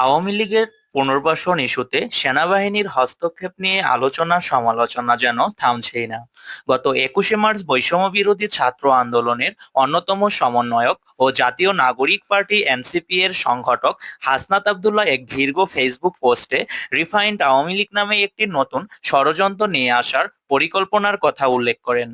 আওয়ামী লীগের পুনর্বাসন ইস্যুতে সেনাবাহিনীর হস্তক্ষেপ নিয়ে আলোচনা সমালোচনা যেন থামছেই না। গত একুশে মার্চ বৈষম্য বিরোধী ছাত্র আন্দোলনের অন্যতম সমন্বয়ক ও জাতীয় নাগরিক পার্টি এনসিপি এর সংগঠক হাসনাত আবদুল্লাহ এক দীর্ঘ ফেসবুক পোস্টে রিফাইন্ড আওয়ামী লীগ নামে একটি নতুন ষড়যন্ত্র নিয়ে আসার পরিকল্পনার কথা উল্লেখ করেন।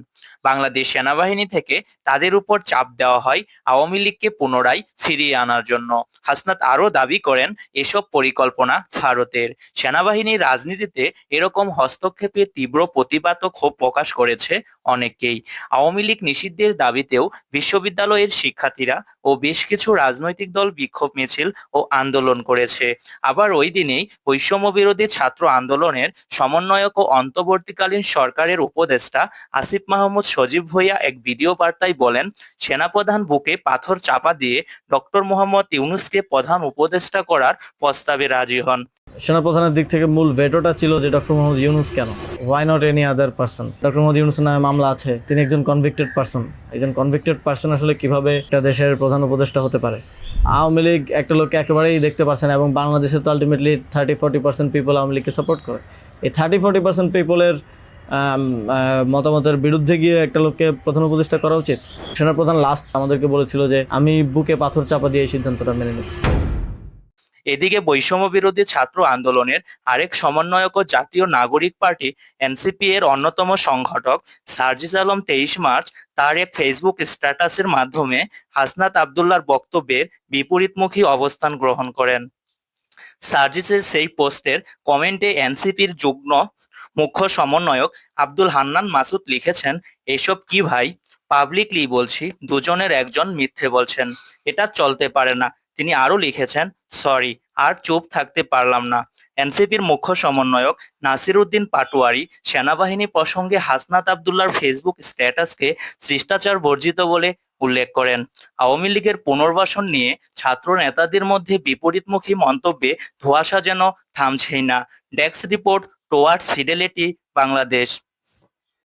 বাংলাদেশ সেনাবাহিনী থেকে তাদের উপর চাপ দেওয়া হয় আওয়ামী লীগকে পুনরায় ফিরিয়ে আনার জন্য। হাসনাত আরও দাবি করেন, এসব পরিকল্পনা ভারতের। সেনাবাহিনীর রাজনীতিতে এরকম হস্তক্ষেপে তীব্র প্রতিবাদ ও ক্ষোভ প্রকাশ করেছে অনেকেই। আওয়ামী লীগ নিষিদ্ধের দাবিতেও বিশ্ববিদ্যালয়ের শিক্ষার্থীরা ও বেশ কিছু রাজনৈতিক দল বিক্ষোভ মিছিল ও আন্দোলন করেছে। আবার ওই দিনেই বৈষম্য বিরোধী ছাত্র আন্দোলনের সমন্বয়ক ও অন্তর্বর্তীকালীন সরকারের উপদেষ্টা আসিফ মাহমুদ সজীব ভুঁইয়া এক ভিডিও বার্তায় বলেন, সেনাপ্রধান বুকে পাথর চাপা দিয়ে ডক্টর মোহাম্মদ ইউনুসকে প্রধান উপদেষ্টা করার প্রস্তাবে রাজি হন। সেনাপ্রধানের দিক থেকে মূল ভেটোটা ছিল যে ডক্টর মোহাম্মদ ইউনুস কেন? Why not any other person doctor Mohammad ইউনুসের নামে মামলা আছে, তিনি একজন কনভিক্টেড পার্সন একজন কনভিক্টেড পার্সন আসলে কীভাবে একটা দেশের প্রধান উপদেষ্টা হতে পারে? আওয়ামী লীগ একটা লোককে একেবারেই দেখতে পারছে না এবং বাংলাদেশে তো ultimately thirty forty percent people Awami লীগকে সাপোর্ট করে। এই থার্টি ফোর্টি পার্সেন্ট পিপলের মতামতের বিরুদ্ধে গিয়ে একটা লোককে প্রধান উপদেষ্টা করা উচিত। সেনাপ্রধান লাস্ট আমাদেরকে বলেছিল যে, আমি বুকে পাথর চাপা দিয়ে এই সিদ্ধান্তটা মেনে নিচ্ছি। এদিকে বৈষম্য বিরোধী ছাত্র আন্দোলনের আরেক সমন্বয়ক ও জাতীয় নাগরিক পার্টি এনসিপি এর অন্যতম সংগঠক সার্জিস আলম তেইশ মার্চ তার এক ফেসবুক স্ট্যাটাসের মাধ্যমে হাসনাত আবদুল্লার বক্তব্যের বিপরীতমুখী অবস্থান গ্রহণ করেন। সার্জিসের সেই পোস্টের কমেন্টে এনসিপির যুগ্ম মুখ্য সমন্বয়ক আব্দুল হান্নান মাসুদ লিখেছেন, এসব কি ভাই? পাবলিকলি বলছি, দুজনের একজন মিথ্যে বলছেন। এটা চলতে পারে না। তিনি আরও লিখেছেন, সরি, আর চুপ থাকতে পারলাম না। এনসিপির মুখ্য সমন্বয়ক নাসির উদ্দিন পাটোয়ারি সেনাবাহিনী প্রসঙ্গে হাসনাত আবদুল্লার ফেসবুক স্ট্যাটাসকে শিষ্টাচার বর্জিত বলে উল্লেখ করেন। আওয়ামী লীগের পুনর্বাসন নিয়ে ছাত্র নেতাদের মধ্যে বিপরীতমুখী মন্তব্যে ধোঁয়াশা যেন থামছেই না। Desk report toward Fidelity Bangladesh.